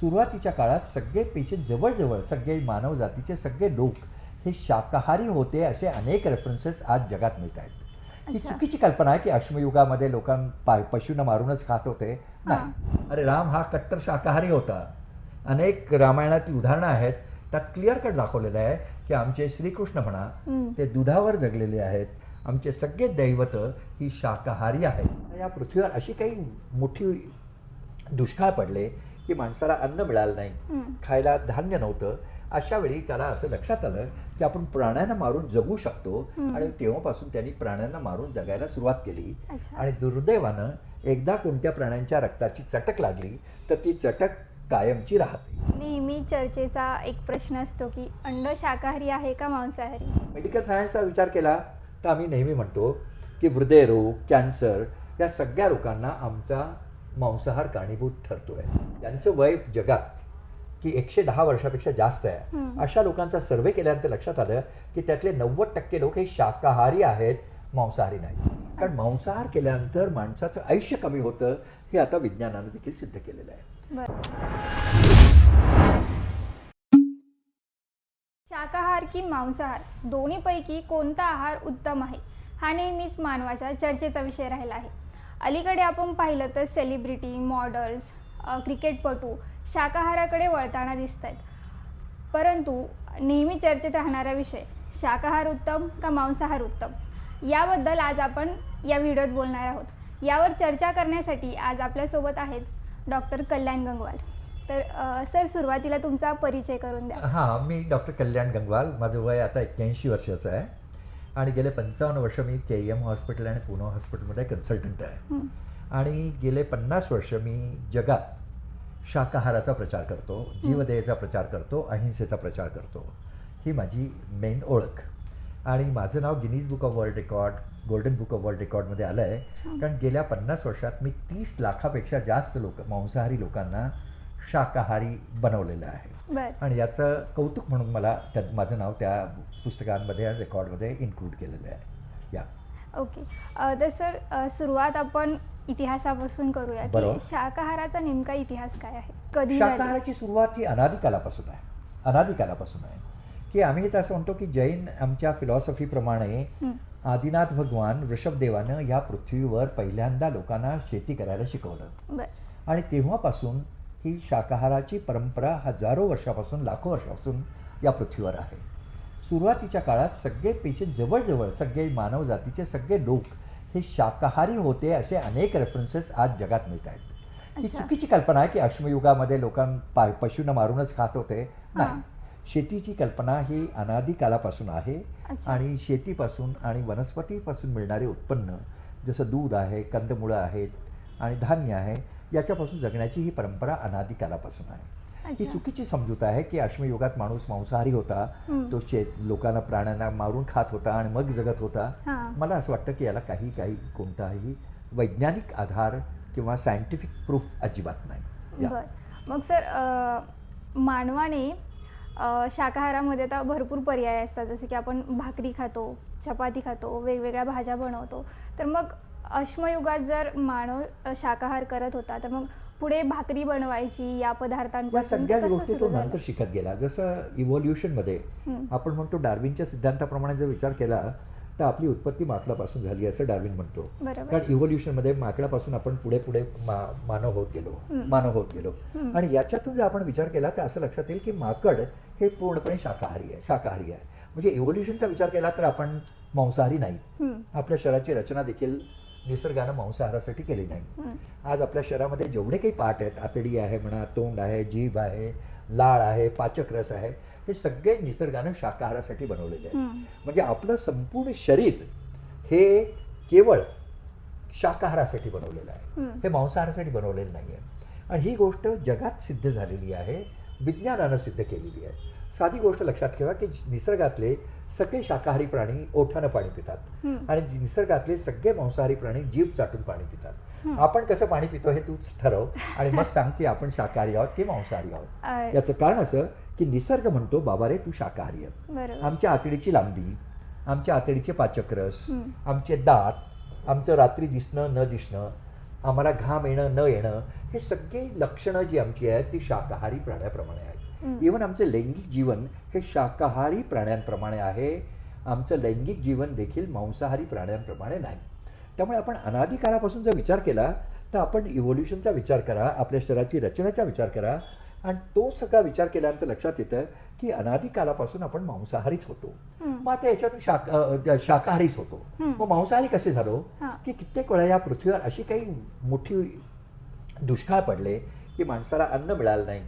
सुरुवातीच्या काळात सगळे पेशंट जवळजवळ सगळे मानव जातीचे सगळे लोक हे शाकाहारी होते असे अनेक रेफरन्सेस आज जगात मिळत आहेत. ही. चुकीची कल्पना आहे की अश्मयुगामध्ये लोकां पा पशूंना मारूनच खात होते? नाही. अरे राम हा कट्टर शाकाहारी होता. अनेक रामायणातील उदाहरणं आहेत. त्यात क्लिअर कट दाखवलेलं आहे की आमचे श्रीकृष्ण म्हणा. ते दुधावर जगलेले आहेत. आमचे सगळे दैवत ही शाकाहारी आहेत. या पृथ्वीवर अशी काही मोठी दुष्काळ पडले की माणसाला अन्न मिळालं नाही. खायला धान्य नव्हतं अशा वेळी त्याला असं लक्षात आलं की आपण प्राण्यांना मारून जगू शकतो. आणि तेव्हापासून त्यांनी प्राण्यांना मारून जगायला सुरुवात केली. आणि दुर्दैवानं एकदा कोणत्या प्राण्यांच्या रक्ताची चटक लागली तर ती चटक कायमची राहते नेहमी चर्चेचा एक प्रश्न असतो की अंड शाकाहारी आहे का मांसाहारी मेडिकल सायन्सचा विचार केला तर आम्ही नेहमी म्हणतो की हृदयरोग कॅन्सर या सगळ्या रोगांना आमचा मांसाहार कारणीभूत ठरतोय. त्यांचं वय जगात की एकशे दहा वर्षापेक्षा जास्त आहे. अशा लोकांचा सर्वे केल्यानंतर लक्षात आलं की त्यातले नव्वद टक्के लोक हे शाकाहारी आहेत मांसाहारी नाही कारण मांसाहार केल्यानंतर माणसाचं आयुष्य कमी होतं हे आता विज्ञानानं देखील सिद्ध केलेलं आहे. शाकाहार की मांसाहार दोन्हीपैकी कोणता आहार उत्तम आहे? हा नेहमीच मानवाच्या चर्चेचा विषय राहिला आहे. अलीकडे आपण पाहिलं तर सेलिब्रिटी मॉडल्स क्रिकेटपटू शाकाहाराकडे वळताना दिसत आहेत परंतु नेहमी चर्चेत राहणारा विषय शाकाहार उत्तम का मांसाहार उत्तम? याबद्दल आज आपण या व्हिडिओत बोलणार आहोत. यावर चर्चा करण्यासाठी आज आपल्यासोबत आहेत डॉक्टर कल्याण गंगवाल. तर अ, सर सुरुवातीला तुमचा परिचय करून द्या. हां मी डॉक्टर कल्याण गंगवाल. माझं वय आता एक्क्याऐंशी वर्षाचं आहे. आणि गेले पंचावन्न वर्ष मी के एम हॉस्पिटल आणि पुणे हॉस्पिटलमध्ये कन्सल्टंट आहे. आणि गेले पन्नास वर्ष मी जगात शाकाहाराचा प्रचार करतो जीवदयेचा प्रचार करतो अहिंसेचा प्रचार करतो. ही माझी मेन ओळख. आणि माझं नाव Guinness book of world record golden book of world रेकॉर्डमध्ये आलं आहे कारण गेल्या पन्नास वर्षात मी तीस लाखापेक्षा जास्त लोक मांसाहारी लोकांना शाकाहारी बनवलेलं आहे. आणि याचं कौतुक म्हणून मला त्यात माझं नाव त्या पुस्तकांमध्ये आणि रेकॉर्डमध्ये इन्क्लूड केलेलं आहे. या. ओके. तर सर सुरुवात आपण इतिहासापासून करूया की. शाकाहाराचा नेमका इतिहास काय आहे? कधी? शाकाहाराची सुरुवात ही अनादिकालापासून आहे. अनादिकालापासून आहे. की आम्ही तर असं म्हणतो की जैन आमच्या फिलॉसॉफीप्रमाणे. आदिनाथ भगवान वृषभदेवानं या पृथ्वीवर पहिल्यांदा लोकांना शेती करायला शिकवलं. आणि तेव्हापासून ही शाकाहाराची परंपरा हजारो वर्षापासून लाखो वर्षापासून या पृथ्वीवर आहे सुरुवातीच्या काळात सगळे पेशंट जवळजवळ सगळे मानव जातीचे सगळे लोक हे शाकाहारी होते असे अनेक रेफरन्सेस आज जगात मिळत आहेत ही. चुकीची कल्पना आहे की अश्मयुगामध्ये लोकां पशूंना मारूनच खात होते. नाही शेतीची कल्पना ही अनादी कालापासून आहे. आणि शेतीपासून आणि वनस्पतीपासून मिळणारे उत्पन्न जसं दूध आहे कंदमुळं आहेत आणि धान्य आहे याच्यापासून जगण्याची ही परंपरा अनादी कालापासून आहे. ही. चुकीची समजूत आहे की अश्मयुगात माणूस मांसाहारी होता. तो शेत लोकांना प्राण्यांना मारून खात होता आणि मग जगत होता. मला असं वाटतं की याला काही काही कोणताही वैज्ञानिक आधार किंवा सायंटिफिक प्रूफ अजिबात नाही. मग सर मानवाने शाकाहारामध्ये आता भरपूर पर्याय असतात. जसं की आपण भाकरी खातो चपाती खातो वेगवेगळ्या भाज्या बनवतो. तर मग अश्मयुगात जर मानव शाकाहार करत होता तर मग पुढे भाकरी बनवायची या या पदार्थांपासून सगळ्या ते कसं गोष्टी तो सुरू झालं? नंतर शिकत गेला जसं इव्होल्युशनमध्ये. आपण म्हणतो डार्विनच्या सिद्धांताप्रमाणे जर विचार केला तर आपली उत्पत्ती माकडापासून झाली असं डार्विन म्हणतो बरोबर. कारण इव्होल्युशनमध्ये माकडापासून आपण पुढे पुढे मा मानव होत गेलो. मानव होत गेलो. आणि याच्यातून जर आपण विचार केला तर असं लक्षात येईल की माकड हे पूर्णपणे शाकाहारी आहे शाकाहारी आहे म्हणजे इव्होल्युशनचा विचार केला तर आपण मांसाहारी नाही. आपल्या शरीराची रचना देखील निसर्गानं मांसाहारासाठी केली नाही. आज आपल्या शरीरामध्ये जेवढे काही पार्ट आहेत आतडी आहे म्हणा तोंड आहे जीभ आहे लाळ आहे पाचक रस आहे हे सगळे निसर्गानं शाकाहारासाठी बनवलेले आहे हं. म्हणजे आपलं संपूर्ण शरीर हे केवळ शाकाहारासाठी बनवलेलं आहे हं. हे मांसाहारासाठी बनवलेलं नाही आहे आणि ही गोष्ट जगात सिद्ध झालेली आहे विज्ञानानं सिद्ध केलेली आहे साधी गोष्ट लक्षात ठेवा की निसर्गातले सगळे शाकाहारी प्राणी ओठानं पाणी पितात. आणि निसर्गातले सगळे मांसाहारी प्राणी जीभ चाटून पाणी पितात. आपण कसं पाणी पितो हे तूच ठरव आणि मग सांग की आपण शाकाहारी आहोत की मांसाहारी आहोत याचं कारण असं की निसर्ग म्हणतो बाबा रे तू शाकाहारी आहे आमच्या आतडीची लांबी आमच्या आतडीचे पाचक्रस. आमचे दात आमचं रात्री दिसणं न दिसणं आम्हाला घाम येणं न येणं हे सगळे लक्षणं जी आमची आहेत ती शाकाहारी प्राण्याप्रमाणे आहेत. इवन आमचं लैंगिक जीवन हे शाकाहारी प्राण्यांप्रमाणे आहे. आमचं लैंगिक जीवन देखील मांसाहारी प्राण्यांप्रमाणे नाही. त्यामुळे आपण अनादी काळापासून जर विचार केला तर आपण इव्होल्युशनचा विचार करा आपल्या शरीराची रचनेचा विचार करा. आणि तो सगळा विचार केल्यानंतर लक्षात येतं की अनादी कालापासून आपण मांसाहारीच होतो. मग आता याच्यातून शाक शाकाहारीच होतो. मग मांसाहारी कसे झालो. की कित्येक वेळा या पृथ्वीवर अशी काही मोठी दुष्काळ पडले की माणसाला अन्न मिळालं नाही.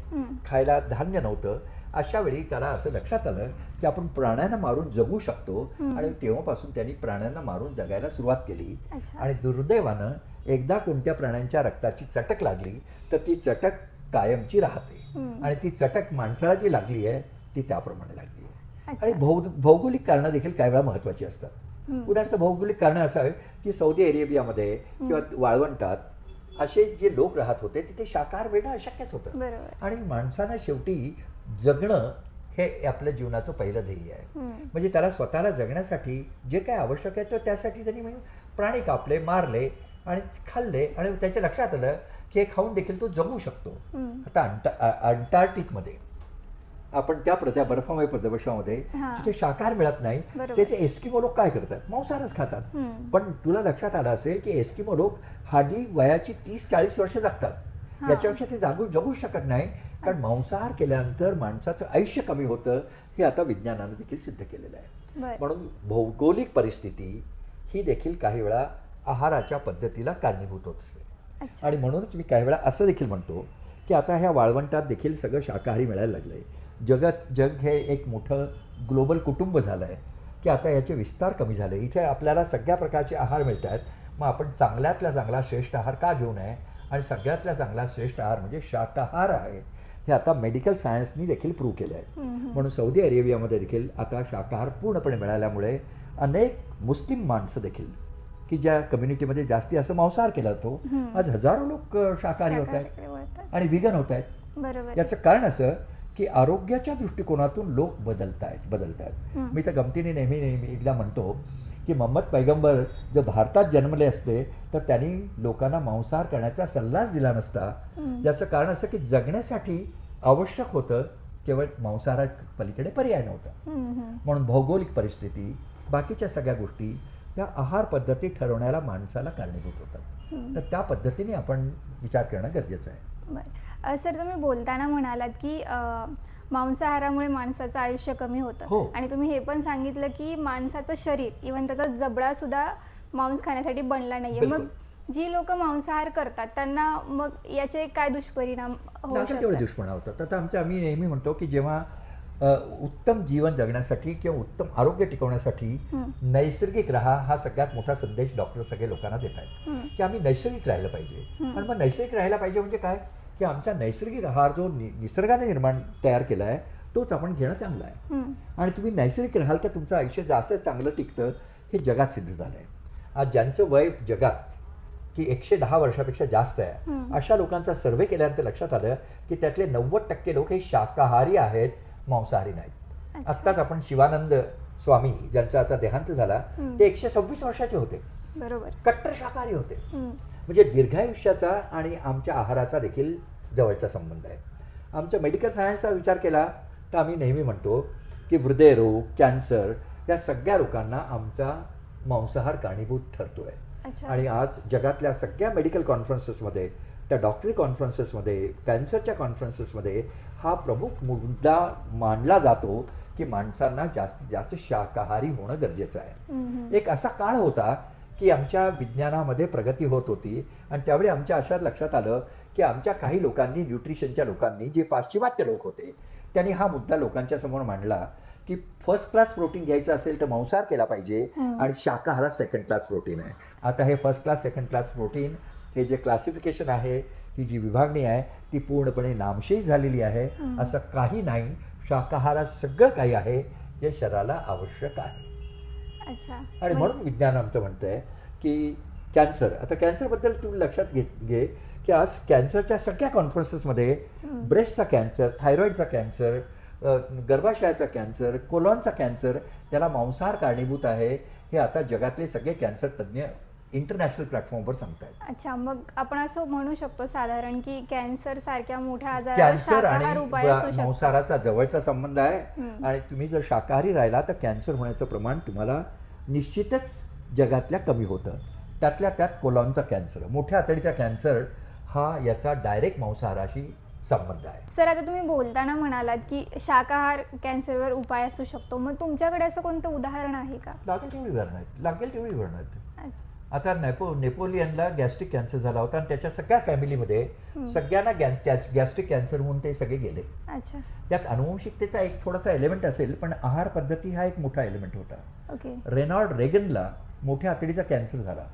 खायला धान्य नव्हतं अशा वेळी त्याला असं लक्षात आलं की आपण प्राण्यांना मारून जगू शकतो. आणि तेव्हापासून त्यांनी प्राण्यांना मारून जगायला सुरुवात केली. आणि दुर्दैवानं एकदा कोणत्या प्राण्यांच्या रक्ताची चटक लागली तर ती चटक कायमची राहते. आणि ती चटक माणसाला जी लागली आहे ती त्याप्रमाणे लागली आहे. आणि भौ भौगोलिक कारणं देखील काही वेळा महत्वाची असतात. उदाहरणार्थ भौगोलिक कारणं असं आहे की सौदी अरेबियामध्ये किंवा वाळवंटात असे जे लोक राहत होते तिथे शाकाहार मिळणं अशक्यच होतं बरोबर आणि माणसानं शेवटी जगणं हे आपल्या जीवनाचं पहिलं ध्येय आहे. म्हणजे त्याला स्वतःला जगण्यासाठी जे काय आवश्यक आहे तर त्यासाठी त्यांनी म्हणजे प्राणी कापले मारले आणि खाल्ले आणि त्याच्या लक्षात आलं की हे खाऊन देखील तो जगू शकतो. आता अंटा अंटार्क्टिकमध्ये आपण त्या प्रत्या बर्फामय प्रदेशामध्ये. जिथे शाकाहार मिळत नाही. तेथे एस्किमो लोक काय करतात? मांसाहारच खातात. पण तुला लक्षात आलं असेल की एस्किमो लोक हार्डली वयाची तीस चाळीस वर्ष जगतात. याच्यापेक्षा ते जागू जगू शकत नाही. कारण मांसाहार केल्यानंतर माणसाचं आयुष्य कमी होतं हे आता विज्ञानानं देखील सिद्ध केलेलं आहे. म्हणून भौगोलिक परिस्थिती ही देखील काही वेळा आहाराच्या पद्धतीला कारणीभूत होत. असते आणि म्हणूनच मी काही वेळा असं देखील म्हणतो की आता ह्या वाळवंटात देखील सगळं शाकाहारी मिळायला लागलं आहे जगत जग हे एक मोठं ग्लोबल कुटुंब झालं आहे की आता याचे विस्तार कमी झाले. इथे आपल्याला सगळ्या प्रकारचे आहार मिळत आहेत मग आपण चांगल्यातला चांगला श्रेष्ठ आहार का घेऊ नये? आणि सगळ्यातला चांगला श्रेष्ठ आहार म्हणजे शाकाहार आहे. हे आता मेडिकल सायन्सनी देखील प्रूव्ह केलं आहे. म्हणून सौदी अरेबियामध्ये देखील आता शाकाहार पूर्णपणे मिळाल्यामुळे अनेक मुस्लिम माणसं देखील की ज्या कम्युनिटीमध्ये जास्ती असं मांसाहार केला जातो. आज हजारो लोक शाकाहारी होत आहेत. आणि विगन होत आहेत याचं कारण असं की आरोग्याच्या दृष्टिकोनातून लोक बदलत आहेत बदलत आहेत. मी तर गमतीने नेहमी नेहमी एकदा म्हणतो की मोहम्मद पैगंबर जर भारतात जन्मले असते तर त्यांनी लोकांना मांसाहार करण्याचा सल्लाच दिला नसता. याचं कारण असं की जगण्यासाठी आवश्यक होतं केवळ मांसाहारा पलीकडे पर्याय नव्हता. म्हणून भौगोलिक परिस्थिती बाकीच्या सगळ्या गोष्टी या आहार पद्धती ठरवण्याला माणसाला कारणीभूत होतात. तर त्या पद्धतीने आपण विचार करणं गरजेचं आहे सर तुम्ही बोलताना म्हणालात की मांसाहारामुळे माणसाचं आयुष्य कमी हो. होतं आणि तुम्ही हे पण सांगितलं की माणसाचं शरीर इवन त्याचा जबडा सुद्धा मांस खाण्यासाठी बनला नाहीये मग बिलकुल. जी लोक मांसाहार करतात त्यांना मग याचे काय दुष्परिणाम होऊ लागेल तेवढे शकतात दुष्पणा होतात आता आमच्या आम्ही नेहमी म्हणतो की जेव्हा अ, उत्तम जीवन जगण्यासाठी किंवा उत्तम आरोग्य टिकवण्यासाठी हं. नैसर्गिक राहा हा सगळ्यात मोठा संदेश डॉक्टर सगळे लोकांना देत आहेत हं. की आम्ही नैसर्गिक राहिलं पाहिजे हं. आणि मग नैसर्गिक राहायला पाहिजे म्हणजे काय की आमचा नैसर्गिक आहार जो नि निसर्गाने निर्माण तयार केला आहे तोच आपण घेणं चांगलं आहे. आणि तुम्ही नैसर्गिक राहाल तर तुमचं आयुष्य जास्त चांगलं टिकतं हे जगात सिद्ध झालं आहे आज ज्यांचं वय जगात की एकशे दहा वर्षापेक्षा जास्त आहे. अशा लोकांचा सर्वे केल्यानंतर लक्षात आलं की त्यातले नव्वद टक्के लोक हे शाकाहारी आहेत मांसाहारी नाहीत. आत्ताच आपण शिवानंद स्वामी ज्यांचा आता देहांत झाला. ते एकशे सव्वीस वर्षाचे होते बरोबर कट्टर शाकाहारी होते. म्हणजे दीर्घायुष्याचा आणि आमच्या आहाराचा देखील जवळचा संबंध आहे. आमच्या मेडिकल सायन्सचा विचार केला तर आम्ही नेहमी म्हणतो की हृदयरोग कॅन्सर या सगळ्या रोगांना आमचा मांसाहार कारणीभूत ठरतो आहे आणि आज जगातल्या सगळ्या मेडिकल कॉन्फरन्सेसमध्ये त्या डॉक्टरी कॉन्फरन्सेसमध्ये कॅन्सरच्या कॉन्फरन्सेसमध्ये हा प्रमुख मुद्दा मांडला जातो की माणसांना जास्तीत जास्त शाकाहारी होणं गरजेचं आहे. एक असा काळ होता की आमच्या विज्ञानामध्ये प्रगती होत होती. आणि त्यावेळी आमच्या अशा लक्षात आलं की आमच्या काही लोकांनी न्यूट्रिशनच्या लोकांनी जे पाश्चिमात्य लोक होते त्यांनी हा मुद्दा लोकांच्या समोर मांडला की फर्स्ट क्लास प्रोटीन घ्यायचं असेल तर मांसाहार केला पाहिजे. आणि शाकाहारात सेकंड क्लास प्रोटीन आहे. आता हे first class second class protein हे जे क्लासिफिकेशन आहे ही जी विभागणी आहे ती पूर्णपणे नामशेष झालेली आहे. असं काही नाही. शाकाहारात सगळं काही आहे. जे शरीराला आवश्यक आहे. आणि म्हणून विज्ञान आमचं म्हणतंय की कॅन्सर. आता कॅन्सरबद्दल तुम्ही लक्षात घे घे की आज कॅन्सरच्या सगळ्या कॉन्फरन्सेसमध्ये. ब्रेस्टचा कॅन्सर थायरॉईडचा कॅन्सर गर्भाशयाचा कॅन्सर कोलॉनचा कॅन्सर त्याला मांसाहार कारणीभूत आहे हे आता जगातले सगळे कॅन्सर तज्ज्ञ इंटरनॅशनल प्लॅटफॉर्मवर सांगतायत. अच्छा मग आपण असं म्हणू शकतो साधारण की कॅन्सर सारख्या मोठ्या आजारावर कॅन्सर आणि मांसाहाराचा जवळचा संबंध आहे. आणि तुम्ही जर शाकाहारी राहिला तर कॅन्सर होण्याचं प्रमाण तुम्हाला निश्चितच जगातल्या कमी होतं. त्यातल्या त्यात कोलॉनचा कॅन्सर मोठ्या आतडीचा कॅन्सर हा याचा डायरेक्ट मांसाहाराशी संबंध आहे. सर आता तुम्ही बोलताना म्हणालात की शाकाहार कॅन्सरवर उपाय असू शकतो. मग तुमच्याकडे असं कोणतं उदाहरण आहे का? लागेल तेवढी उदाहरणं आहेत. लागेल तेवढी उदाहरणं आहेत. आता नेपो नेपोलियनला गॅस्ट्रिक कॅन्सर झाला होता आणि त्याच्या सगळ्या फॅमिलीमध्ये सगळ्यांना गॅस्ट्रिक कॅन्सर होऊन ते सगळे गेले. अच्छा. त्यात अनुवंशिकतेचा एक थोडासा एलिमेंट असेल पण आहार पद्धती हा एक मोठा एलिमेंट होता. ओके. रेनॉल्ड रेगनला मोठ्या आतडीचा कॅन्सर झाला.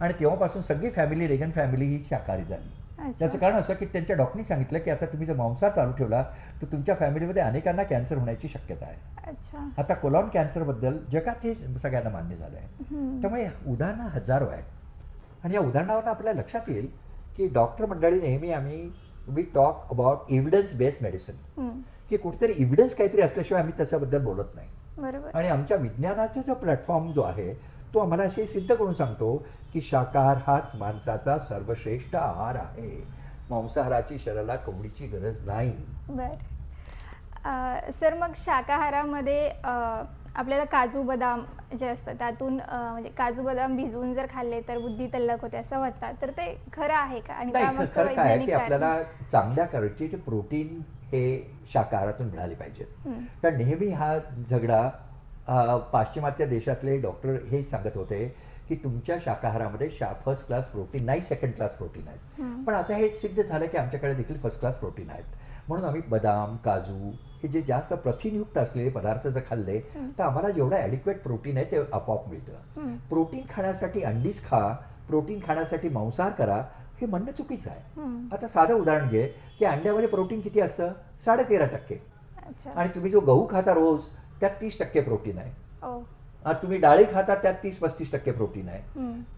आणि तेव्हापासून सगळी फॅमिली रेगन फॅमिली ही शाकाहारी झाली. त्याचं कारण असं की त्यांच्या डॉक्टरनी सांगितलं की आता तुम्ही जर मांसाहार चालू ठेवला तर तुमच्या फॅमिलीमध्ये अनेकांना कॅन्सर होण्याची शक्यता आहे. अच्छा. आता कोलॉन कॅन्सरबद्दल जगात हे सगळ्यांना मान्य झालं आहे. त्यामुळे उदाहरणं हजारो आहेत आणि या उदाहरणावरून आपल्याला लक्षात येईल की डॉक्टर मंडळी नेहमी आम्ही we talk about evidence based medicine. की कुठेतरी एव्हिडन्स काहीतरी असल्याशिवाय आम्ही त्याच्याबद्दल बोलत नाही. बरोबर. आणि आमच्या विज्ञानाचा जो प्लॅटफॉर्म जो आहे तो आम्हाला असे सिद्ध करून सांगतो की शाकाहार हाच माणसाचा सर्वश्रेष्ठ आहार आहे. मांसाहाराची शरीराला कवडीची गरज नाही. बर. सर मग शाकाहारामध्ये आपल्याला काजू बदाम जे असतं त्यातून म्हणजे काजू बदाम भिजवून जर खाल्ले तर बुद्धी तल्लक होते असं म्हणतात. तर ते खरं आहे का? आणि खरं काय की? आपल्याला चांगल्या क्वालिटीचे प्रोटीन हे शाकाहारातून मिळाले पाहिजेत. कारण नेहमी हा झगडा पाश्चिमात्य देशातले डॉक्टर हे सांगत होते की तुमच्या शाकाहारामध्ये शा फर्स्ट क्लास प्रोटीन नाही सेकंड क्लास प्रोटीन आहेत. पण आता हे सिद्ध झालं की आमच्याकडे देखील फर्स्ट क्लास प्रोटीन आहेत. म्हणून आम्ही बदाम काजू हे जे जास्त प्रथिनयुक्त असलेले पदार्थ जर खाल्ले तर आम्हाला जेवढं ॲडिक्वेट प्रोटीन आहे ते आपोआप मिळतं. प्रोटीन खाण्यासाठी अंडीच खा प्रोटीन खाण्यासाठी मांसाहार करा हे म्हणणं चुकीचं आहे. आता साधं उदाहरण घे की अंड्यामध्ये प्रोटीन किती असतं? साडेतेरा टक्के. अच्छा. आणि तुम्ही जो गहू खाता रोज त्यात तीस टक्के प्रोटीन आहे. आणि तुम्ही डाळी खाता त्यात तीस पस्तीस टक्के प्रोटीन आहे.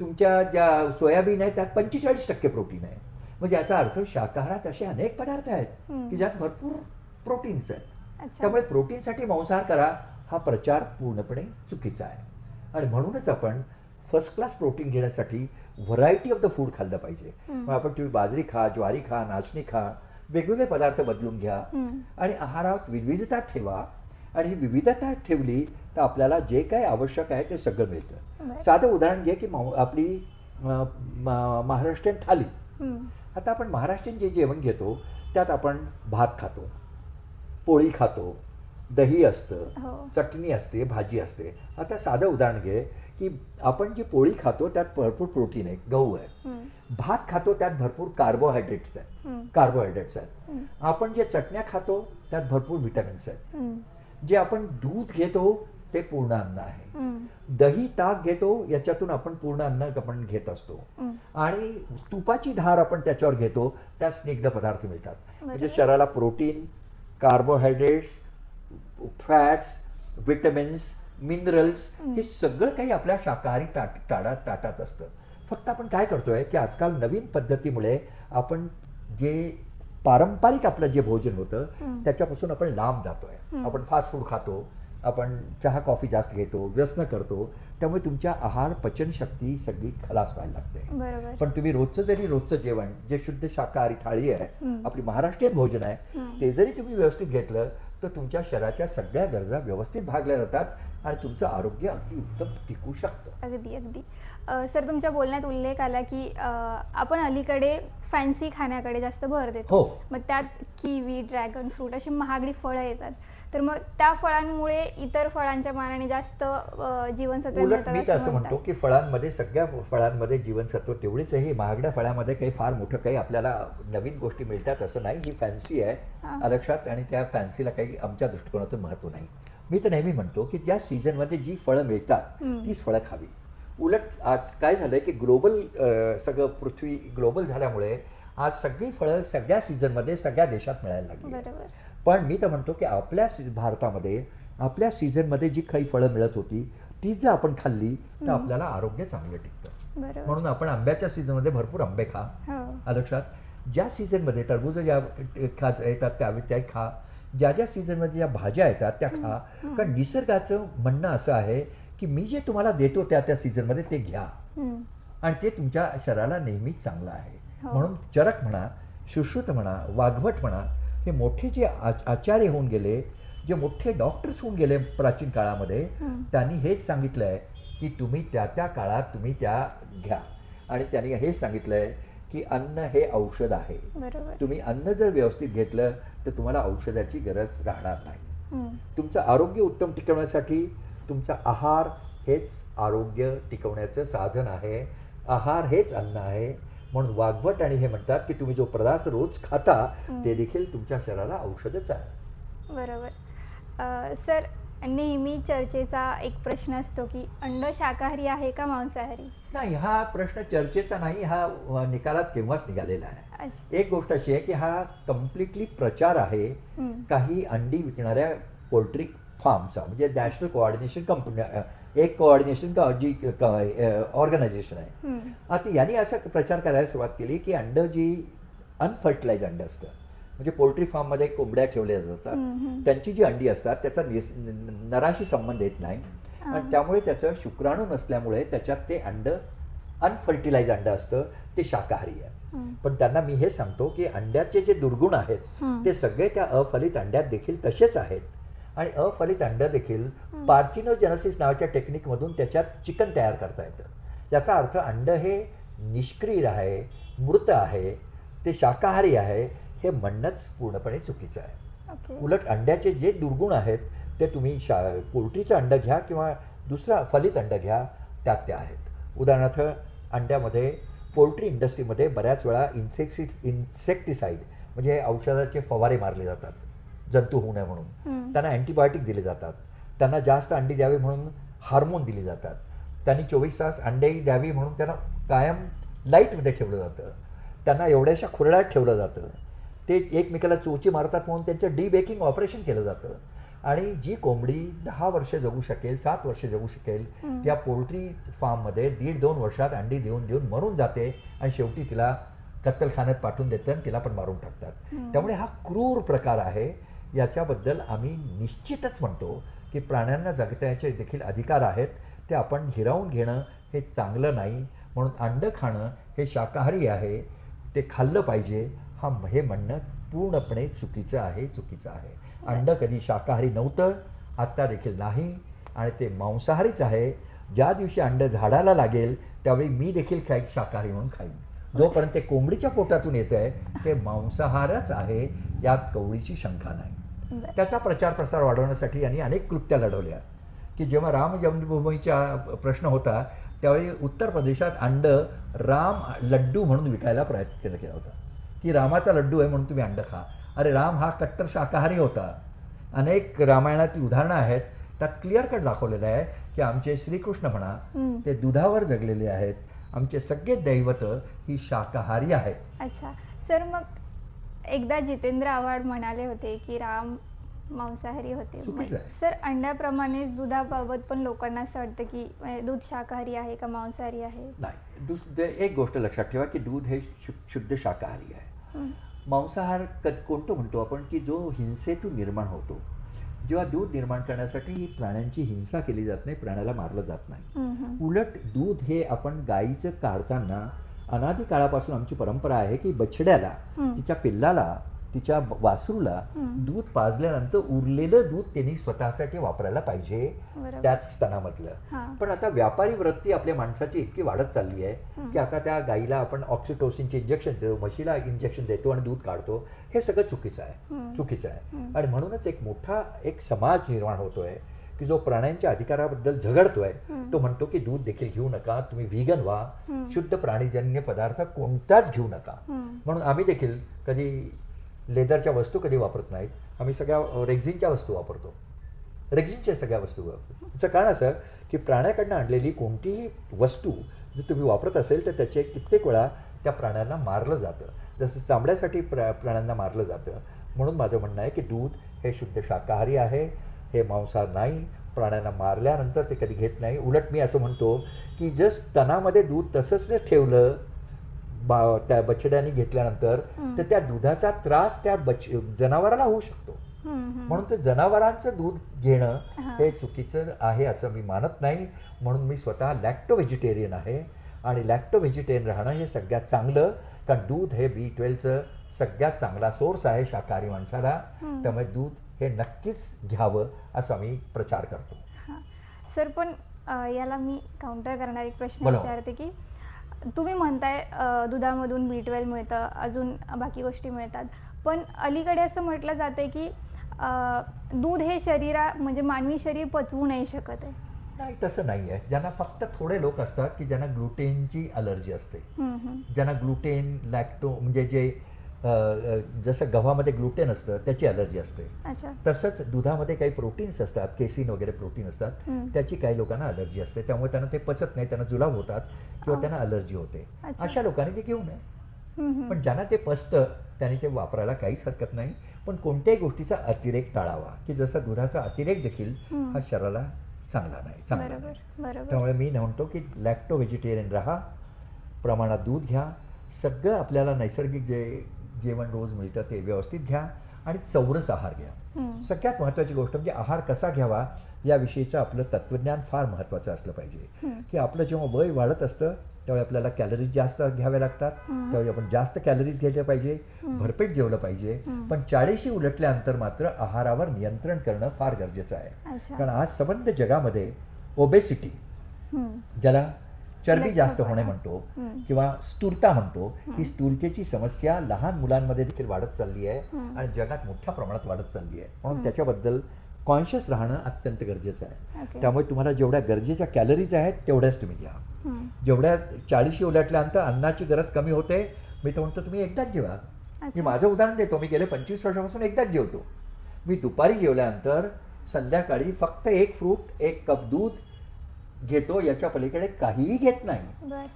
तुमच्या ज्या सोयाबीन आहे त्यात पंचेचाळीस टक्के प्रोटीन आहे म्हणजे याचा अर्थ शाकाहारात असे अनेक पदार्थ आहेत. की ज्यात भरपूर प्रोटीन्स आहेत त्यामुळे प्रोटीनसाठी मांसाहार करा हा प्रचार पूर्णपणे चुकीचा आहे आणि म्हणूनच आपण फर्स्ट क्लास प्रोटीन घेण्यासाठी व्हरायटी ऑफ द फूड खाल्लं पाहिजे. मग आपण तुम्ही बाजरी खा ज्वारी खा नाचणी खा वेगवेगळे पदार्थ बदलून घ्या. आणि आहारात विविधता ठेवा आणि ही विविधता ठेवली तर आपल्याला जे काही आवश्यक आहे ते सगळं मिळतं. साधं उदाहरण घे की आपली महाराष्ट्रीयन थाली. आता आपण महाराष्ट्रीयन जे जेवण घेतो त्यात आपण भात खातो पोळी खातो दही असतं हो चटणी असते भाजी असते आता साधं उदाहरण घे की आपण जी पोळी खातो त्यात भरपूर प्रोटीन आहे गहू आहे. भात खातो त्यात भरपूर कार्बोहायड्रेट्स आहेत. कार्बोहायड्रेट्स आहेत. आपण जे चटण्या खातो त्यात भरपूर व्हिटॅमिन्स आहेत. जे आपण दूध घेतो ते पूर्ण अन्न आहे. दही ताक घेतो याच्यातून आपण पूर्ण अन्न आपण घेत असतो. आणि तुपाची धार आपण त्याच्यावर घेतो त्यात स्निग्ध पदार्थ मिळतात म्हणजे. शरीराला protein carbohydrates fats vitamins minerals हे सगळं काही आपल्या शाकाहारी ताट ताडात ताटात असतं फक्त आपण काय करतोय की आजकाल नवीन पद्धतीमुळे आपण जे पारंपरिक आपलं जे भोजन होतं. त्याच्यापासून आपण लांब जातोय आपण फास्ट फूड खातो आपण चहा कॉफी जास्त घेतो व्यसन करतो त्यामुळे तुमच्या आहार पचनशक्ती सगळी खलास व्हायला लागते. बरोबर. पण तुम्ही रोजचं जरी रोजचं जेवण जे शुद्ध शाकाहारी थाळी आहे. आपली महाराष्ट्रीयन भोजन आहे. ते जरी तुम्ही व्यवस्थित घेतलं तर तुमच्या शरीराच्या सगळ्या गरजा व्यवस्थित भागल्या जातात आणि तुमचं आरोग्य अगदी उत्तम टिकू शकतं. अगदी अगदी. सर तुमच्या बोलण्यात उल्लेख आला की आपण अलीकडे फॅन्सी खाण्याकडे जास्त भर देतो. हो. मग त्यात किवी ड्रॅगन फ्रूट अशी महागडी फळं येतात. तर मग त्या फळांमुळे इतर फळांच्या मानाने जास्त जीवनसत्व उलट मी तर असं. म्हणतो की फळांमध्ये सगळ्या फळांमध्ये जीवनसत्व तेवढीच आहे ही महागड्या फळामध्ये काही फार मोठं काही आपल्याला नवीन गोष्टी मिळतात असं नाही ही फॅन्सी आहे. अलक्षात आणि त्या फॅन्सीला काही आमच्या दृष्टिकोनाचं महत्त्व नाही मी तर नेहमी म्हणतो की ज्या सीझनमध्ये जी फळं मिळतात. तीच फळं खावी उलट आज काय झालंय की ग्लोबल सगळं पृथ्वी ग्लोबल झाल्यामुळे आज सगळी फळं सगळ्या सीझनमध्ये सगळ्या देशात मिळायला लागली पण मी तर म्हणतो की आपल्या सी- भारतामध्ये आपल्या सीझनमध्ये जी काही फळं मिळत होती तीच जर आपण खाल्ली तर आपल्याला आरोग्य चांगलं टिकतं. म्हणून आपण आंब्याच्या सीझनमध्ये भरपूर आंबे खा. हो. लक्षात. ज्या सीझनमध्ये टरबूज ज्या खा येतात त्या त्या खा. ज्या ज्या सीझनमध्ये ज्या भाज्या येतात त्या खा. कारण निसर्गाचं म्हणणं असं आहे की मी जे तुम्हाला देतो त्या त्या सीझनमध्ये ते घ्या. आणि ते तुमच्या शरीराला नेहमीच चांगलं आहे. हो. म्हणून चरक म्हणा सुश्रुत म्हणा वाघवट म्हणा हे मोठे जे आचार्य होऊन गेले जे मोठे डॉक्टर्स होऊन गेले प्राचीन काळामध्ये. त्यांनी हेच सांगितलं आहे की तुम्ही त्या त्या काळात तुम्ही त्या घ्या. आणि त्यांनी हेच सांगितलं आहे की अन्न हे औषध आहे. तुम्ही अन्न जर व्यवस्थित घेतलं तर तुम्हाला औषधाची गरज राहणार नाही. हं. तुमचं आरोग्य उत्तम टिकवण्यासाठी तुमचा आहार हेच आरोग्य टिकवण्याचं साधन आहे. आहार हेच अन्न आहे. म्हणून वाघवट आणि हे म्हणतात की तुम्ही जो पदार्थ रोज खाता. ते देखील तुमच्या शरीराला औषधच आहे. बरोबर. सर नेहमी चर्चेचा एक प्रश्न असतो की अंड शाकाहारी आहे का मांसाहारी? नाही हा प्रश्न चर्चेचा नाही हा निकालात केव्हाच निघालेला आहे. एक गोष्ट अशी आहे की हा कम्प्लिटली प्रचार आहे. काही अंडी विकणाऱ्या पोल्ट्री फार्मचा म्हणजे नॅशनल कोऑर्डिनेशन कंपनी एक कोऑर्डिनेशन का जी ऑर्गनायझेशन आहे. आता यांनी असा प्रचार करायला सुरुवात केली की अंड जी अनफर्टिलाइज अंड असतं म्हणजे पोल्ट्री फार्ममध्ये कोंबड्या ठेवल्या जातात. त्यांची जी अंडी असतात त्याचा नराशी संबंध येत नाही. आणि त्यामुळे त्याचं शुक्राणू नसल्यामुळे त्याच्यात ते अंड अनफर्टिलाइज अंड असतं ते शाकाहारी आहे. पण त्यांना मी हे सांगतो की अंड्याचे जे दुर्गुण आहेत. ते सगळे त्या अफलित अंड्यात देखील तसेच आहेत आणि अफलित अंड देखील. पार्थिनोजेनसिस नावाच्या टेक्निकमधून त्याच्यात चिकन तयार करता येतं. याचा अर्थ अंड हे निष्क्रिय आहे मृत आहे ते शाकाहारी आहे हे म्हणणंच पूर्णपणे चुकीचं आहे. ओके. उलट अंड्याचे जे दुर्गुण आहेत ते तुम्ही शा पोल्ट्रीचं अंड घ्या किंवा दुसरा फलित अंड घ्या त्यात ते आहेत. उदाहरणार्थ अंड्यामध्ये पोल्ट्री इंडस्ट्रीमध्ये बऱ्याच वेळा इन्सेक्सि इन्सेक्टिसाईड म्हणजे औषधाचे फवारे मारले जातात. जंतू होऊ नये म्हणून. त्यांना अँटीबायोटिक दिले जातात. त्यांना जास्त अंडी द्यावी म्हणून हार्मोन दिले जातात. त्यांनी चोवीस तास अंडे द्यावी म्हणून त्यांना कायम लाईटमध्ये ठेवलं जातं. त्यांना एवढ्याशा खुरड्यात ठेवलं जातं. ते एकमेकाला चोची मारतात म्हणून त्यांचं डी बेकिंग ऑपरेशन केलं जातं. आणि जी कोंबडी दहा वर्ष जगू शकेल सात वर्ष जगू शकेल. त्या पोल्ट्री फार्ममध्ये दीड दोन वर्षात अंडी देऊन देऊन मरून जाते आणि शेवटी तिला कत्तलखान्यात पाठवून देतं आणि तिला पण मारून टाकतात. त्यामुळे हा क्रूर प्रकार आहे. याच्याबद्दल आम्ही निश्चितच म्हणतो की प्राण्यांना जगण्याचे देखील अधिकार आहेत ते आपण हिरावून घेणं हे चांगलं नाही. म्हणून अंड खाणं हे शाकाहारी आहे ते खाल्लं पाहिजे हा हे म्हणणं पूर्णपणे चुकीचं आहे चुकीचं आहे. अंड कधी शाकाहारी नव्हतं आत्ता देखील नाही आणि ते मांसाहारीच आहे. ज्या दिवशी अंड झाडाला लागेल त्यावेळी मी देखील काही शाकाहारी म्हणून खाईन. जोपर्यंत ते कोंबडीच्या पोटातून येत आहे ते मांसाहारच आहे यात कवळीची शंका नाही. त्याचा प्रचार प्रसार वाढवण्यासाठी यांनी अनेक क्लुप्त्या लढवल्या. की जेव्हा राम जन्मभूमीचा प्रश्न होता त्यावेळी उत्तर प्रदेशात अंड राम लड्डू म्हणून विकायला प्रयत्न केला होता. की रामाचा लड्डू आहे म्हणून तुम्ही अंड खा. अरे राम हा कट्टर शाकाहारी होता. अनेक रामायणातील उदाहरणं आहेत. त्यात क्लिअर कट दाखवलेलं आहे की आमचे श्रीकृष्ण म्हणा. ते दुधावर जगलेले आहेत. आमचे सगळे दैवत ही शाकाहारी आहेत. अच्छा. सर मग एकदा जितेंद्र आव्हाड म्हणाले होते की राम मांसाहारी होते चुकीचं आहे. सर अंड्याप्रमाणेच दुधाबाबत पण लोकांना असं वाटतं की म्हणजे दूध शाकाहारी आहे का मांसाहारी आहे नाही दुस एक गोष्ट लक्षात ठेवा की दूध हे शु- शुद्ध शाकाहारी आहे हं. मांसाहार क कोणतं म्हणतो आपण की जो हिंसेतून निर्माण होतो जेव्हा दूध निर्माण करण्यासाठी प्राण्यांची हिंसा केली जात नाही प्राण्याला मारलं जात नाही हं, हं. उलट दूध हे आपण गाईचं काढताना अनादी काळापासून आमची परंपरा आहे की बछड्याला. तिच्या पिल्लाला तिच्या वासरूला. दूध पाजल्यानंतर उरलेलं दूध त्यांनी स्वतःसाठी वापरायला पाहिजे. त्याच स्तनामधलं. पण आता व्यापारी वृत्ती आपल्या माणसाची इतकी वाढत चालली आहे. की आता त्या गाईला आपण ऑक्सिटोसिनचे इंजेक्शन देतो म्हशीला इंजेक्शन देतो आणि दूध काढतो हे सगळं चुकीचं आहे. चुकीचं आहे. आणि म्हणूनच एक मोठा एक समाज निर्माण होतोय की जो प्राण्यांच्या अधिकाराबद्दल झगडतोय. तो म्हणतो की दूध देखील घेऊ नका तुम्ही व्हिगन व्हा. शुद्ध प्राणीजन्य पदार्थ कोणताच घेऊ नका. म्हणून आम्ही देखील कधी लेदरच्या वस्तू कधी वापरत नाहीत आम्ही सगळ्या रेक्झिनच्या वस्तू वापरतो रेक्झिनच्या सगळ्या वस्तू वापरतो याचं कारण असं की प्राण्याकडनं आणलेली कोणतीही वस्तू जर तुम्ही वापरत असेल तर त्याचे कित्येक वेळा त्या प्राण्यांना मारलं जातं जसं चामड्यासाठी प्रा प्राण्यांना मारलं जातं म्हणून माझं म्हणणं आहे की दूध हे शुद्ध शाकाहारी आहे हे मांसाहार नाही प्राण्यांना मारल्यानंतर ते कधी घेत नाही उलट मी असं म्हणतो की जर स्तनामध्ये दूध तसंच ठेवलं बा त्या बछड्याने घेतल्यानंतर. तर त्या दुधाचा त्रास त्या बच जनावराला होऊ शकतो. म्हणून ते जनावरांचं दूध घेणं हां. चुकीचं आहे असं मी मानत नाही म्हणून मी स्वतः लॅक्टो व्हेजिटेरियन आहे आणि लॅक्टो व्हेजिटेरियन राहणं हे सगळ्यात चांगलं कारण दूध हे बी ट्वेल्वचं सगळ्यात चांगला सोर्स आहे शाकाहारी माणसाला. त्यामुळे दूध हे नक्कीच घ्यावं असा मी प्रचार करतो. सर पण याला मी काउंटर करणार एक प्रश्न. विचारते की तुम्ही म्हणताय दुधामधून बी ट्वेल्व मिळतं अजून बाकी गोष्टी मिळतात. पण अलीकडे असं म्हटलं जातं की दूध हे शरीरा म्हणजे मानवी शरीर पचवू नाही शकत आहे. नाही तसं नाही आहे. ज्यांना फक्त थोडे लोक असतात की ज्यांना ग्लुटेनची अलर्जी असते. ज्यांना ग्लुटेन लॅक्टो म्हणजे जे जसं गव्हामध्ये ग्लुटेन असतं त्याची अलर्जी असते तसंच दुधामध्ये काही प्रोटीन्स असतात केसिन वगैरे प्रोटीन असतात. त्याची काही लोकांना अलर्जी असते त्यामुळे त्यांना ते पचत नाही त्यांना जुलाब होतात किंवा. त्यांना अलर्जी होते. अशा लोकांनी ते घेऊ नये. पण ज्यांना ते पचतं त्याने ते वापरायला काहीच हरकत नाही पण कोणत्याही गोष्टीचा अतिरेक टाळावा की जसं दुधाचा अतिरेक देखील. हा शरीराला चांगला नाही चांगला नाही त्यामुळे मी म्हणतो की लॅक्टो व्हेजिटेरियन राहा प्रमाणात दूध घ्या सगळं आपल्याला नैसर्गिक जे जेवण रोज मिळतं ते व्यवस्थित घ्या आणि चौरस आहार घ्या. सगळ्यात महत्त्वाची गोष्ट म्हणजे आहार कसा घ्यावा याविषयीचं आपलं तत्त्वज्ञान फार महत्त्वाचं असलं पाहिजे. की आपलं जेव्हा वय वाढत असतं त्यावेळी आपल्याला कॅलरीज जास्त घ्याव्या लागतात. त्यावेळी आपण जास्त कॅलरीज घ्यायला पाहिजे. भरपेट जेवलं पाहिजे. पण चाळीशी उलटल्यानंतर मात्र आहारावर नियंत्रण करणं फार गरजेचं आहे कारण आज संबंध जगामध्ये ओबेसिटी. ज्याला चरबी जास्त. होणे म्हणतो. किंवा स्थूलता म्हणतो. ही स्थूलतेची समस्या लहान मुलांमध्ये देखील वाढत चालली आहे. आणि जगात मोठ्या प्रमाणात वाढत चालली आहे म्हणून. त्याच्याबद्दल कॉन्शियस राहणं अत्यंत गरजेचं आहे. त्यामुळे तुम्हाला जेवढ्या गरजेच्या कॅलरीज आहेत तेवढ्याच तुम्ही घ्या. जेवढ्या चाळीशी उलटल्यानंतर अन्नाची गरज कमी होते मी तर म्हणतो तुम्ही एकदाच जेवा मी. माझं उदाहरण देतो मी गेले पंचवीस वर्षापासून एकदाच जेवतो मी दुपारी जेवल्यानंतर संध्याकाळी फक्त एक फ्रूट एक कप दूध घेतो याच्या पलीकडे काहीही घेत नाही.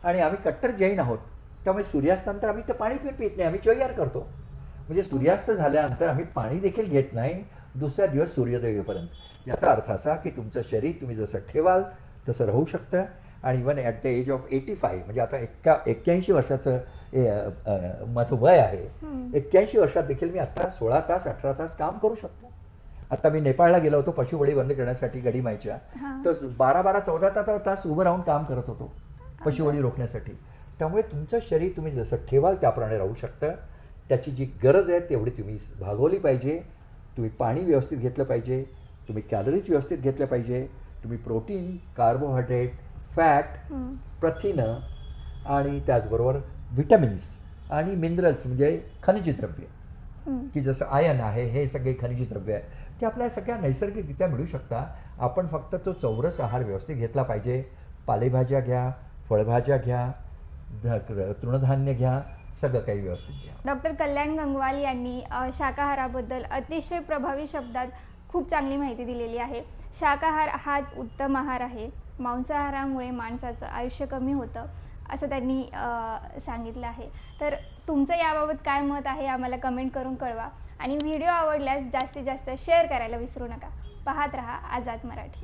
आणि आम्ही कट्टर जैन आहोत. त्यामुळे सूर्यास्तानंतर आम्ही ते पाणी पण पित नाही आम्ही चोयार करतो. म्हणजे सूर्यास्त झाल्यानंतर आम्ही पाणी देखील घेत नाही दुसऱ्या दिवस सूर्योदय होईपर्यंत. याचा अर्थ असा की तुमचं शरीर तुम्ही जसं ठेवाल तसं राहू शकतं. आणि even at the age of eighty five म्हणजे आता एक्का एक्क्याऐंशी वर्षाचं माझं वय आहे. एक्क्याऐंशी वर्षात देखील मी आता सोळा तास अठरा तास काम करू शकतो. आता मी नेपाळला गेलो होतो पशुबळी बंद करण्यासाठी गडीमाईच्या हां. तर बारा बारा चौदा तास तास उभं राहून काम करत होतो पशुबळी रोखण्यासाठी. त्यामुळे तुमचं शरीर तुम्ही जसं ठेवाल त्याप्रमाणे राहू शकतं. त्याची जी गरज आहे तेवढी तुम्ही भागवली पाहिजे. तुम्ही पाणी व्यवस्थित घेतलं पाहिजे. तुम्ही कॅलरीज व्यवस्थित घेतल्या पाहिजे. तुम्ही प्रोटीन कार्बोहायड्रेट फॅट. प्रथिनं आणि त्याचबरोबर व्हिटॅमिन्स आणि मिनरल्स म्हणजे खनिज द्रव्य. की जसं आयन आहे हे सगळे खनिज द्रव्य आहे. ते आपल्या सगळ्या नैसर्गिकरित्या मिळू शकता. आपण फक्त तो चौरस आहार व्यवस्थित घेतला पाहिजे. पालेभाज्या घ्या फळभाज्या घ्या ध- तृणधान्य घ्या सगळं काही व्यवस्थित घ्या. डॉक्टर कल्याण गंगवाल यांनी शाकाहाराबद्दल अतिशय प्रभावी शब्दात खूप चांगली माहिती दिलेली आहे. शाकाहार हाच उत्तम आहार आहे. मांसाहारामुळे माणसाचं आयुष्य कमी होतं असं त्यांनी सांगितलं आहे. तर तुमचं याबाबत काय मत आहे आम्हाला कमेंट करून कळवा. आणि व्हिडिओ आवडल्यास जास्तीत जास्त शेअर करायला विसरू नका. पाहत रहा आझाद मराठी.